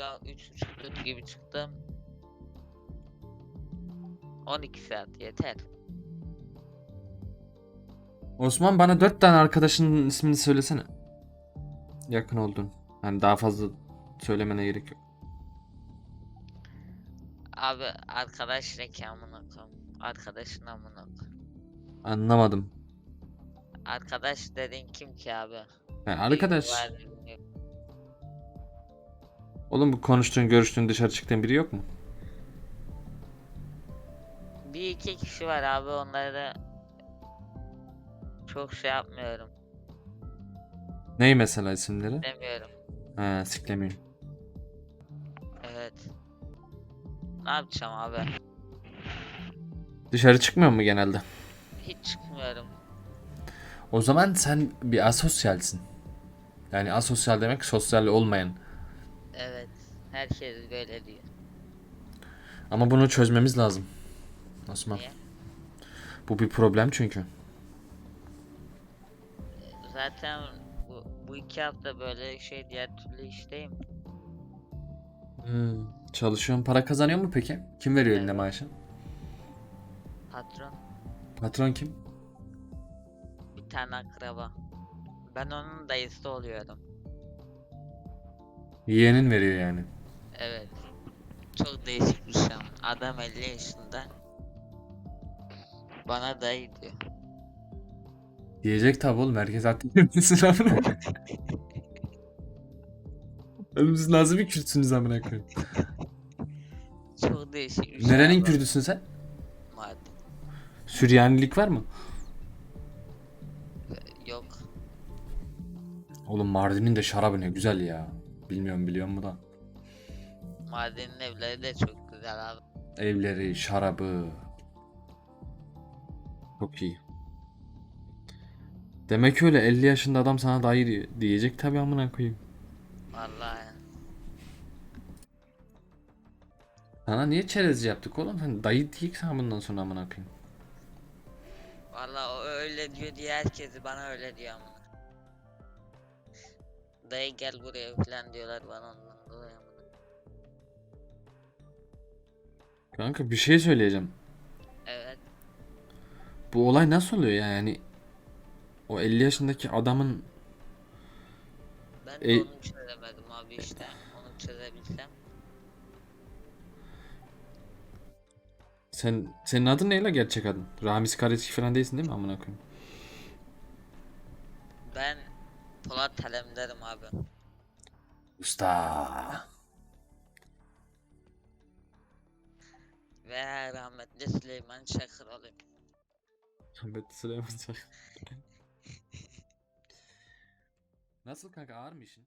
sabah 3.30 gibi çıktım. 12 saat yeter. Osman bana dört tane arkadaşının ismini söylesene. Yakın oldun. Hani daha fazla söylemene gerek yok. Abi arkadaş amına koyayım? Arkadaşın amına koyayım. Anlamadım. Arkadaş dedin kim ki abi? Yani arkadaş. bir- Oğlum bu konuştuğun, görüştüğün, dışarı çıktığın biri yok mu? Bir iki kişi var abi onları çok şey yapmıyorum Ney mesela isimleri? demiyorum. He, siklemiyorum. Evet. Ne yapacağım abi? Dışarı çıkmıyor mu genelde? Hiç çıkmıyorum. O zaman sen bir asosyalsin. Yani asosyal demek sosyal olmayan. Evet. Herkes böyle diyor. Ama bunu çözmemiz lazım. Osman. Niye? Bu bir problem çünkü. Zaten bu, bu iki hafta böyle şey diğer türlü işteyim. Hmm. Çalışıyorsun, para kazanıyor mu peki? Kim veriyor eline Evet. maaşı? Patron Patron kim? bir tane akraba. Ben onun dayısı oluyorum. Yeğenin veriyor yani. Evet. Çok değişik bir şey. Adam 50 yaşında. Bana dayı diyor. Diyecek tabi oğlum herkes kimsin amına Oğlum siz nasıl bir Kürtsünüz amına koyayım? Çok değişik bir şey. Nerenin abi. Kürdüsün sen? Mardin. Süryanilik var mı? Yok. Oğlum Mardin'in de şarabı ne güzel ya. Bilmiyorum biliyor mu da. Mardin'in evleri de çok güzel abi. Evleri, şarabı. Çok iyi. Demek öyle 50 yaşında adam sana dayı diyor. Diyecek tabi amına koyayım. Vallahi. Sana niye çerezci yaptık oğlum? Sen dayı diyecek sana bundan sonra amına koyayım. Vallahi o öyle diyor diye herkesi bana öyle diyor ama. Dayı gel buraya falan diyorlar bana ondan dolayı. Kanka bir şey söyleyeceğim. Evet. Bu olay nasıl oluyor ya yani? O 50 yaşındaki adamın Ben de E- onu çözemedim abi işte. Onu çözebilsem. sen senin adın ne la gerçek adın? Ramiz Kareski falan değilsin değil mi amına koyayım? Ben Polat Alemdar'ım abi. Usta. Ve rahmetli Süleyman Çakır olayım. Ahmet Süleyman Çak. Nasıl kanka ağır mı işin?